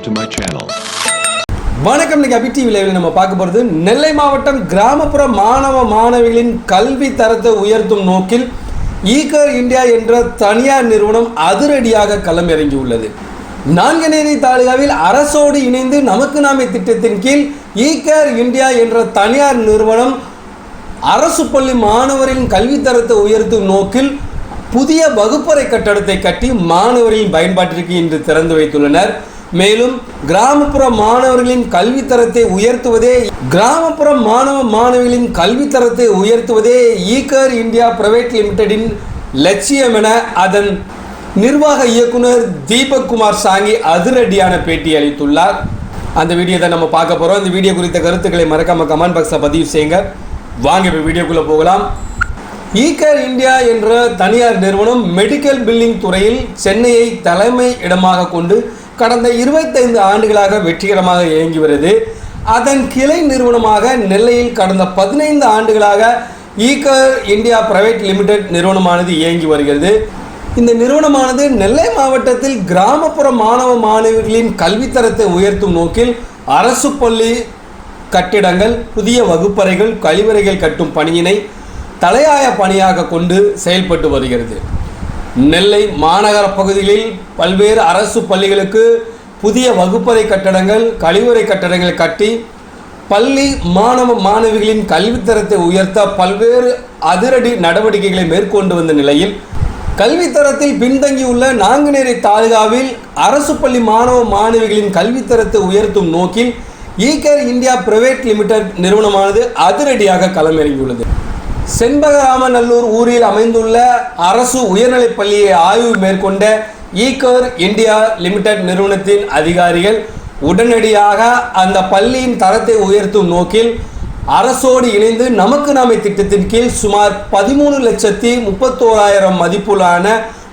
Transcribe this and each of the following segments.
subscribe to my channel. வணக்கம் இன்னைக்கு அபி டிவியில் நம்ம பார்க்க போகிறது நெல்லை மாவட்டம் கிராமப்புற மாணவ மாணவிகளின் கல்வி தரத்தை உயர்த்தும் நோக்கில் ஈகர் இந்தியா என்ற தனியார் நிறுவனம் அதிரடியாக களமிறங்கியுள்ளது நான்கநேரி தாலுகாவில் அரசோடு இணைந்து நமக்கு நாமே திட்டத்தின் கீழ் ஈகர் இந்தியா என்ற தனியார் நிறுவனம் அரசு பள்ளி மாணவரின் கல்வித்தரத்தை உயர்த்தும் நோக்கில் புதிய வகுப்பறை கட்டடத்தை கட்டி மாணவர்களின் பயன்பாட்டிற்கு இன்று திறந்து வைத்துள்ளனர் மேலும் கிராமப்புற மாணவர்களின் கல்வித்தரத்தை உயர்த்துவதே கிராமப்புற மாணவ மாணவிகளின் கல்வித்தரத்தை உயர்த்துவதே ஈகர் இந்தியா பிரைவேட் லிமிடெடின் லட்சியம் என அதன் நிர்வாக இயக்குனர் தீபக் குமார் சாங்கி அதிரடியான பேட்டி அளித்துள்ளார். அந்த வீடியோ தான் நம்ம பார்க்க போகிறோம் இந்த வீடியோ குறித்த கருத்துக்களை மறக்காம கமெண்ட் பாக்ஸில் பதிவு செய்யுங்க. வாங்க இப்போ வீடியோக்குள்ளே போகலாம். ஈகர் இந்தியா என்ற தனியார் நிறுவனம் மெடிக்கல் பில்லிங் துறையில் சென்னையை தலைமை இடமாக கொண்டு கடந்த இருபத்தைந்து ஆண்டுகளாக வெற்றிகரமாக இயங்கி வருது. அதன் கிளை நிறுவனமாக நெல்லையில் கடந்த பதினைந்து ஆண்டுகளாக ஈகர் இந்தியா பிரைவேட் லிமிடெட் நிறுவனமானது இயங்கி வருகிறது. இந்த நிறுவனமானது நெல்லை மாவட்டத்தில் கிராமப்புற மாணவ மாணவிகளின் கல்வித்தரத்தை உயர்த்தும் நோக்கில் அரசு பள்ளி கட்டிடங்கள் புதிய வகுப்பறைகள் கழிவறைகள் கட்டும் பணியினை தலையாய பணியாக கொண்டு செயல்பட்டு வருகிறது. நெல்லை மாநகர பகுதிகளில் பல்வேறு அரசு பள்ளிகளுக்கு புதிய வகுப்பறை கட்டடங்கள் கழிவுறை கட்டடங்கள் கட்டி பள்ளி மாணவ மாணவிகளின் கல்வித்தரத்தை உயர்த்த பல்வேறு அதிரடி நடவடிக்கைகளை மேற்கொண்டு வந்த நிலையில் கல்வித்தரத்தில் பின்தங்கியுள்ள நாங்குநேரி தாலுகாவில் அரசு பள்ளி மாணவ மாணவிகளின் கல்வித்தரத்தை உயர்த்தும் நோக்கில் ஈகேர் இந்தியா பிரைவேட் லிமிடெட் நிறுவனமானது அதிரடியாக களமிறங்கியுள்ளது. செண்பகராமநல்லூர் ஊரில் அமைந்துள்ள அரசு உயர்நிலைப் பள்ளியை ஆய்வு மேற்கொண்ட ஈகர் இந்தியா லிமிடெட் நிறுவனத்தின் அதிகாரிகள் உடனடியாக அந்த பள்ளியின் தரத்தை உயர்த்தும் நோக்கில் அரசோடு இணைந்து நமக்கு நாமை திட்டத்தின் கீழ் சுமார் பதிமூணு லட்சத்தி முப்பத்தோராயிரம் மதிப்புள்ளான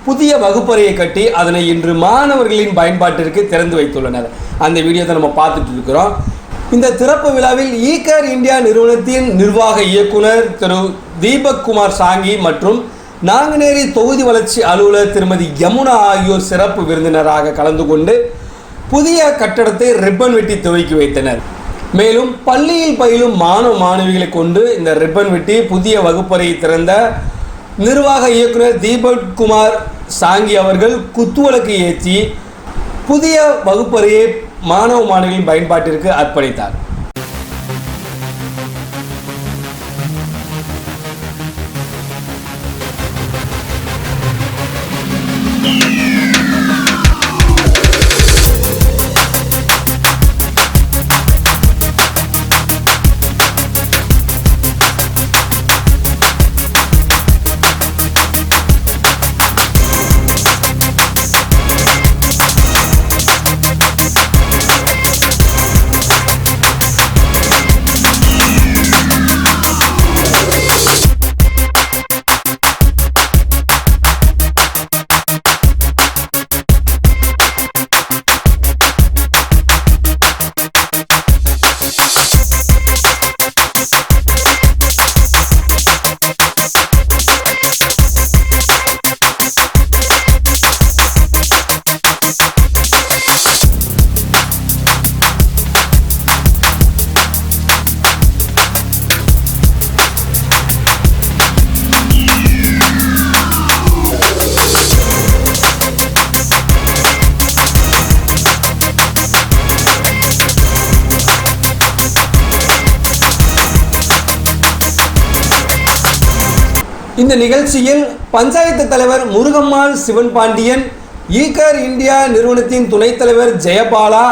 புதிய வகுப்பறையை கட்டி அதனை இன்று மாணவர்களின் பயன்பாட்டிற்கு திறந்து வைத்துள்ளனர். அந்த வீடியோவை நம்ம பார்த்துட்டு இருக்கிறோம். இந்த திறப்பு விழாவில் ஈகர் இந்தியா நிறுவனத்தின் நிர்வாக இயக்குனர் திரு தீபக் குமார் சாங்கி மற்றும் நாங்குநேரி தொகுதி வளர்ச்சி அலுவலர் திருமதி யமுனா ஆகியோர் சிறப்பு விருந்தினராக கலந்து கொண்டு புதிய கட்டடத்தை ரிப்பன் வெட்டி துவக்கி வைத்தனர். மேலும் பள்ளியில் பயிலும் மாணவ மாணவிகளை கொண்டு இந்த ரிப்பன் வெட்டி புதிய வகுப்பறையை திறந்த நிர்வாக இயக்குனர் தீபக் குமார் சாங்கி அவர்கள் குத்துவிளக்கு ஏற்றி புதிய வகுப்பறையை மாணவ மாணவியின் பயன்பாட்டிற்கு அர்ப்பணித்தார். இந்த நிகழ்ச்சியில் பஞ்சாயத்து தலைவர் முருகம்மாள் சிவன் பாண்டியன் ஈகர் இந்தியா நிறுவனத்தின் துணைத் தலைவர் ஜெயபாலா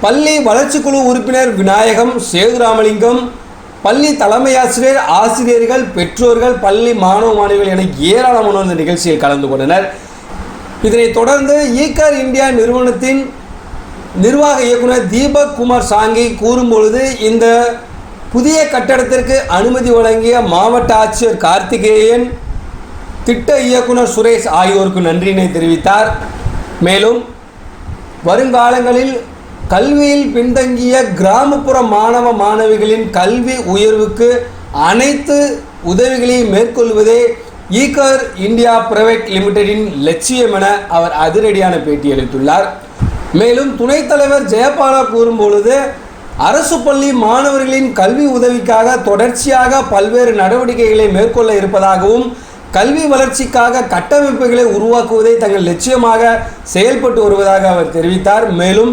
பள்ளி வளர்ச்சிக்குழு உறுப்பினர் விநாயகம் சேதுராமலிங்கம் பள்ளி தலைமை ஆசிரியர் ஆசிரியர்கள் பெற்றோர்கள் பள்ளி மாணவ மாணவிகள் என ஏராளமானோர் இந்த நிகழ்ச்சியில் கலந்து கொண்டனர். இதனைத் தொடர்ந்து ஈகர் இந்தியா நிறுவனத்தின் நிர்வாக இயக்குனர் தீபக் குமார் சாங்கி கூறும்பொழுது இந்த புதிய கட்டடத்திற்கு அனுமதி வழங்கிய மாவட்ட ஆட்சியர் கார்த்திகேயன் திட்ட இயக்குனர் சுரேஷ் ஆகியோருக்கு நன்றியினை தெரிவித்தார். மேலும் வருங்காலங்களில் கல்வியில் பின்தங்கிய கிராமப்புற மாணவ மாணவிகளின் கல்வி உயர்வுக்கு அனைத்து உதவிகளையும் மேற்கொள்வதே ஈகர் இந்தியா பிரைவேட் லிமிடெடின் லட்சியம் என அவர் அதிரடியான பேட்டி அளித்துள்ளார் மேலும் துணைத் தலைவர் ஜெயபாலா கூறும்பொழுது அரசு பள்ளி மாணவர்களின் கல்வி உதவிக்காக தொடர்ச்சியாக பல்வேறு நடவடிக்கைகளை மேற்கொள்ள இருப்பதாகவும் கல்வி வளர்ச்சிக்காக கட்டமைப்புகளை உருவாக்குவதை தங்கள் லட்சியமாக செயல்பட்டு வருவதாக அவர் தெரிவித்தார். மேலும்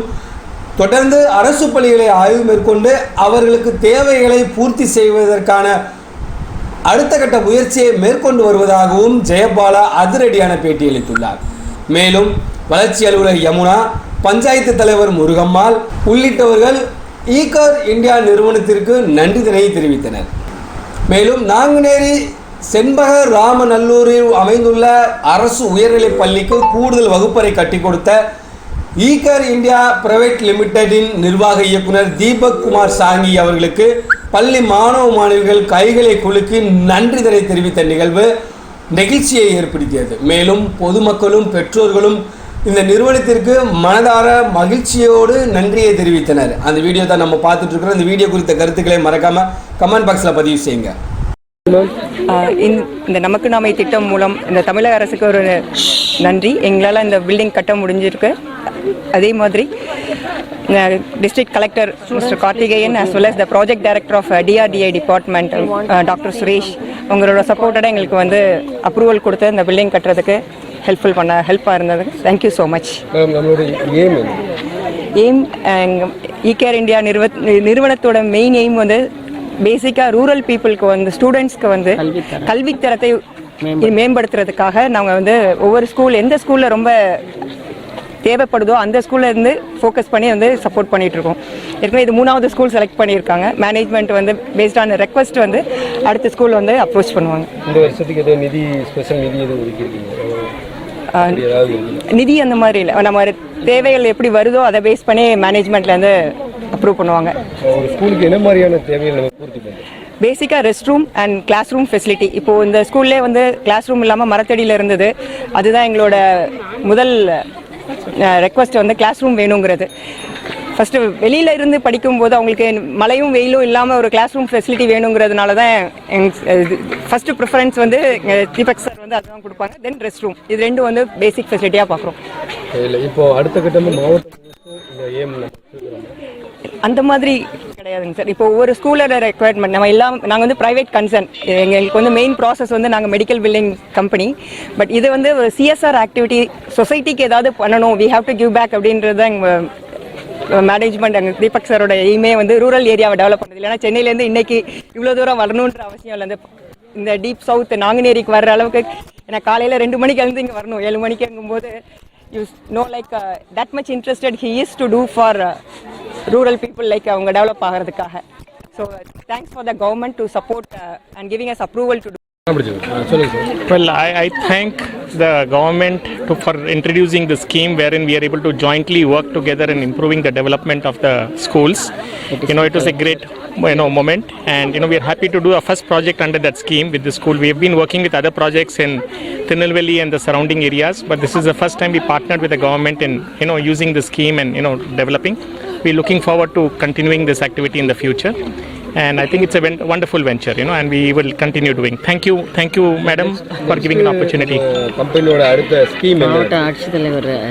தொடர்ந்து அரசு பள்ளிகளை ஆய்வு மேற்கொண்டு அவர்களுக்கு தேவைகளை பூர்த்தி செய்வதற்கான அடுத்த கட்ட முயற்சியை மேற்கொண்டு வருவதாகவும் ஜெயபாலா அதிரடியான பேட்டியளித்துள்ளார் மேலும் வளர்ச்சி அலுவலர் யமுனா பஞ்சாயத்து தலைவர் முருகம்மாள் உள்ளிட்டவர்கள் ஈகார் இந்தியா நிறுவனத்திற்கு நன்றிதனை தெரிவித்தனர். மேலும் நாங்குநேரி செண்பக ராமநல்லூரில் அமைந்துள்ள அரசு உயர்நிலைப் பள்ளிக்கு கூடுதல் வகுப்பறை கட்டிக் கொடுத்த ஈகர் இந்தியா பிரைவேட் லிமிடெடின் நிர்வாக இயக்குனர் தீபக் குமார் சாங்கி அவர்களுக்கு பள்ளி மாணவ மாணவிகள் கைகளை குலுக்கி நன்றிதனை தெரிவித்த நிகழ்வு நெகிழ்ச்சியை ஏற்படுத்தியது. மேலும் பொதுமக்களும் பெற்றோர்களும் இந்த நிறுவனத்திற்கு மனதார மகிழ்ச்சியோடு நன்றியை தெரிவித்தனர். அந்த வீடியோ தான் நம்ம பார்த்துட்டு இருக்கிறோம் இந்த வீடியோ குறித்த கருத்துக்களை மறக்காம கமெண்ட் பாக்ஸில் பதிவு செய்யுங்க. இந்த- இந்த நமக்கு நாமை திட்டம் மூலம் இந்த தமிழக அரசுக்கு ஒரு நன்றி. எங்களால் இந்த பில்டிங் கட்ட முடிஞ்சிருக்கு. அதே மாதிரி district collector mister Karthikeyan as well as the project director of DRDI department doctor Suresh உங்களோட சப்போர்ட்டோட எங்களுக்கு வந்து அப்ரூவல் கொடுத்து இந்த பில்டிங் கட்டுறதுக்கு ஹெல்ப்ஃபுல் பண்ண ஹெல்ப்பாக இருந்தது. தேங்க்யூ ஸோ மச் மேம் நம்மளோட ஏம் என்ன? எய்ம் ஈகேர் இந்தியா நிறுவ நிறுவனத்தோட மெயின் எய்ம் வந்து பேசிக்காக ரூரல் பீப்புளுக்கு வந்து ஸ்டூடெண்ட்ஸ்க்கு வந்து கல்வித்தரத்தை மேம்படுத்துறதுக்காக நாங்கள் வந்து ஒவ்வொரு ஸ்கூல் எந்த ஸ்கூலில் ரொம்ப தேவைப்படுதோ அந்த ஸ்கூல்ல இருந்து ஃபோக்கஸ் பண்ணி வந்து சப்போர்ட் பண்ணிட்டு இருக்கோம். ஏற்கனவே இது மூணாவது ஸ்கூல் செலக்ட் பண்ணியிருக்காங்க. மேனேஜ்மெண்ட் வந்து பேஸ்ட் ஆன ரெக்வஸ்ட் வந்து அடுத்த ஸ்கூல் வந்து அப்ரோச் பண்ணுவாங்க. இந்த வருஷத்துக்கு ஏதோ நிதி ஸ்பெஷல் நிதி எதுவும் ஒதுக்கியிருக்கீங்க? நிதி அந்த மாதிரி இல்லை. நம்ம தேவைகள் எப்படி வருதோ அதை பேஸ் பண்ணி மேனேஜ்மெண்ட்லேருந்து அப்ரூவ் பண்ணுவாங்க. ஒரு ஸ்கூலுக்கு என்ன மாதிரியான தேவைகள் பேசிக்காக rest room and class room facility இப்போது இந்த ஸ்கூல்லே வந்து கிளாஸ் ரூம் இல்லாமல் மரத்தடியில் இருந்தது. அதுதான் எங்களோட முதல் ரெக்வஸ்ட் வந்து கிளாஸ் ரூம் வேணுங்கிறது. ஃபஸ்ட்டு வெளியில் இருந்து படிக்கும்போது அவங்களுக்கு மழையும் வெயிலும் இல்லாமல் ஒரு கிளாஸ் ரூம் ஃபெசிலிட்டி வேணுங்கிறதுனால தான் எங் ஃபஸ்ட்டு ப்ரிஃபரன்ஸ் வந்து தீபக் சார் வந்து அதுதான் கொடுப்பாங்க. தென் ரெஸ்ட் ரூம் இது ரெண்டும் வந்து பேசிக் ஃபெசிலிட்டியாக பார்க்குறோம் இல்லை இப்போ அடுத்த வச்சிருக்கிறோம். அந்த மாதிரி கிடையாதுங்க சார் இப்போ ஒவ்வொரு ஸ்கூலோட ரெக்குவயர்மெண்ட் நம்ம எல்லாம் நாங்கள் வந்து ப்ரைவேட் கன்சர்ன் எங்களுக்கு வந்து மெயின் ப்ராசஸ் வந்து நாங்கள் மெடிக்கல் பில்டிங் கம்பெனி பட் இது வந்து ஒரு சிஎஸ்ஆர் ஆக்டிவிட்டி சொசைட்டிக்கு ஏதாவது பண்ணணும் we have to give back அப்படின்றது மேனேஜ்மெண்ட் அங்கே தீபக் சாரோட எய்மே வந்து ரூரல் ஏரியாவை டெவலப் பண்ணுறது இல்லைன்னா சென்னையிலேருந்து இன்னைக்கு இவ்வளோ தூரம் வரணுன்ற அவசியம் இல்லை. இந்த டீப் சவுத் நாங்குநேரிக்கு வர்ற அளவுக்கு எனக்கு காலையில் ரெண்டு மணிக்கு எழுந்து இங்கே வரணும். ஏழு மணிக்குங்கும்போது you know like that much interested he is to do for rural people like அவங்க டெவலப் ஆகிறதுக்காக. So thanks for the government to support and giving us approval to Well, I, I, thank the government to, for introducing the scheme wherein we are able to jointly work together in improving the development of the schools. You know, it was a great you know moment, and you know we are happy to do our first project under that scheme with the school. We have been working with other projects in Tirunelveli and the surrounding areas, but this is the first time we partnered with the government in you know using the scheme and you know developing. We're looking forward to continuing this activity in the future and I think it's a wonderful venture, you know, and we will continue doing. Thank you, thank you, madam, for giving an opportunity.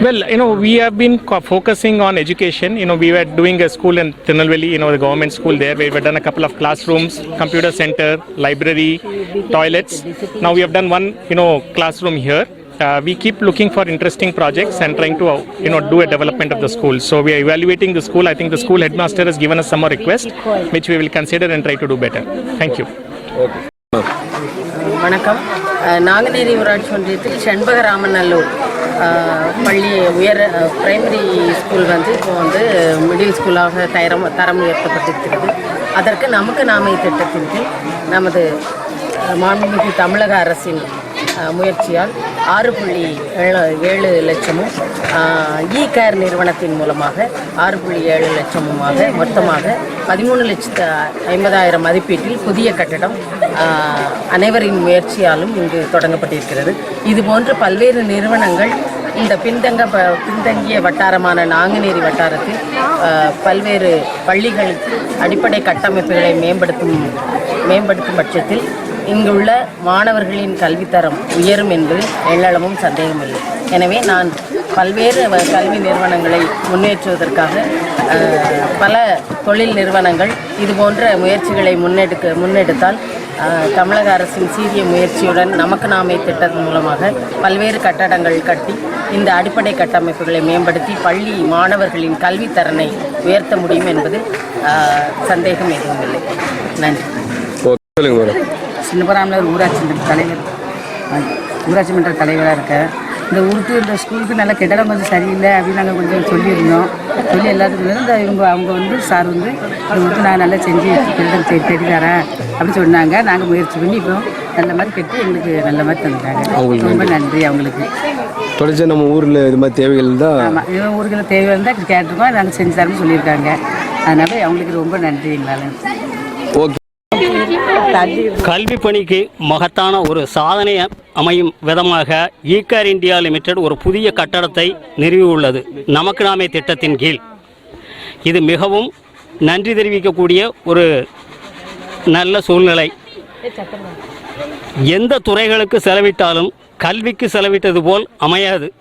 Well, you know, we have been focusing on education. You know, we were doing a school in Tirunelveli, you know, the government school there, where we've done a couple of classrooms, computer center, library, toilets. Now we have done one, you know, classroom here. Uh, we keep looking for interesting projects and trying to, uh, you know, do a development of the school. So we are evaluating the school. I think the school headmaster has given us some more requests, which we will consider and try to do better. Thank you. வணக்கம் நாங்குநேரி ஊராட்சி ஒன்றியத்தில் செண்பகராமநல்லூர் பள்ளி உயர் primary school வந்து இப்போ வந்து middle ஸ்கூலாக தரம் தரம் உயர்த்தப்பட்டிருக்கிறது அதற்கு நமக்கு நாமை திட்டத்தின் கீழ் நமது மாண்புமிகு தமிழக அரசின் முயற்சியால் ஆறு புள்ளி ஏழு ஏழு லட்சமும் இ கேர் நிறுவனத்தின் மூலமாக ஆறு புள்ளி ஏழு லட்சமுமாக மொத்தமாக பதிமூணு லட்சத்து ஐம்பதாயிரம் மதிப்பீட்டில் புதிய கட்டடம் அனைவரின் முயற்சியாலும் இங்கு தொடங்கப்பட்டிருக்கிறது. இதுபோன்று பல்வேறு நிறுவனங்கள் இந்த பின்தங்க ப பின்தங்கிய வட்டாரமான நாங்குநேரி வட்டாரத்தில் பல்வேறு பள்ளிகளுக்கு அடிப்படை கட்டமைப்புகளை மேம்படுத்தும் மேம்படுத்தும் பட்சத்தில் இங்குள்ள மாணவர்களின் கல்வித்தரம் உயரும் என்பதில் எல்லளவும் சந்தேகமில்லை. எனவே நான் பல்வேறு வ- கல்வி நிறுவனங்களை முன்னேற்றுவதற்காக பல தொழில் நிறுவனங்கள் இது போன்ற முயற்சிகளை முன்னெடுக்க முன்னெடுத்தால் தமிழக அரசின் சீரிய முயற்சியுடன் நமக்கு நாமே திட்டத்தின் மூலமாக பல்வேறு கட்டடங்கள் கட்டி இந்த அடிப்படை கட்டமைப்புகளை மேம்படுத்தி பள்ளி மாணவர்களின் கல்வித்தரனை உயர்த்த முடியும் என்பது சந்தேகம் எதுவும் இல்லை. நன்றி. சொல்லுங்க மேடம். சின்னபராமலர் ஊராட்சி மன்ற தலைவர் ஊராட்சி மன்ற தலைவராக இருக்கேன் இந்த ஊருக்கு இந்த ஸ்கூலுக்கு நல்ல கட்டடம் கொஞ்சம் சரியில்லை அப்படின்னு நாங்கள் கொஞ்சம் சொல்லியிருந்தோம். சொல்லி எல்லாத்துக்கும் இந்த இவங்க அவங்க வந்து சார் வந்து வந்து நான் நல்லா செஞ்சு கட்டடம் கட்டி தரேன் அப்படின்னு சொன்னாங்க. நாங்கள் முயற்சி பண்ணி இப்போ நல்ல மாதிரி கட்டி எங்களுக்கு நல்ல மாதிரி தந்துட்டாங்க ரொம்ப நன்றி. அவங்களுக்கு. தொடர்ச்சி நம்ம ஊரில் இது மாதிரி தேவைகள் தான் ஆமாம் இவன் ஊருக்கு தேவை இருந்தால் கேட்டிருக்கோம். நாங்கள் செஞ்சு தரேன்னு சொல்லியிருக்காங்க. அதனால் அவங்களுக்கு ரொம்ப நன்றி எங்களால். ஓகே. கல்வி பணிக்கு மகத்தான ஒரு சாதனை அமையும் விதமாக ஈகர் இந்தியா லிமிடெட் ஒரு புதிய கட்டடத்தை நிறுவியுள்ளது. நமக்கு நாமே திட்டத்தின் கீழ். இது மிகவும் நன்றி தெரிவிக்கக்கூடிய ஒரு நல்ல சூழ்நிலை. எந்த துறைகளுக்கு செலவிட்டாலும் கல்விக்கு செலவிட்டது போல் அமையாது.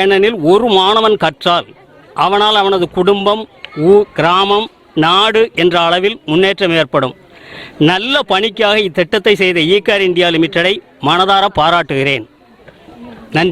ஏனெனில் ஒரு மாணவன் கற்றால் அவனால் அவனது குடும்பம் ஊ கிராமம் நாடு என்ற அளவில் முன்னேற்றம் ஏற்படும். நல்ல பணிக்காக இத்திட்டத்தை செய்த ஈக்கார் இந்தியா லிமிடெடை மனதார பாராட்டுகிறேன். நன்றி.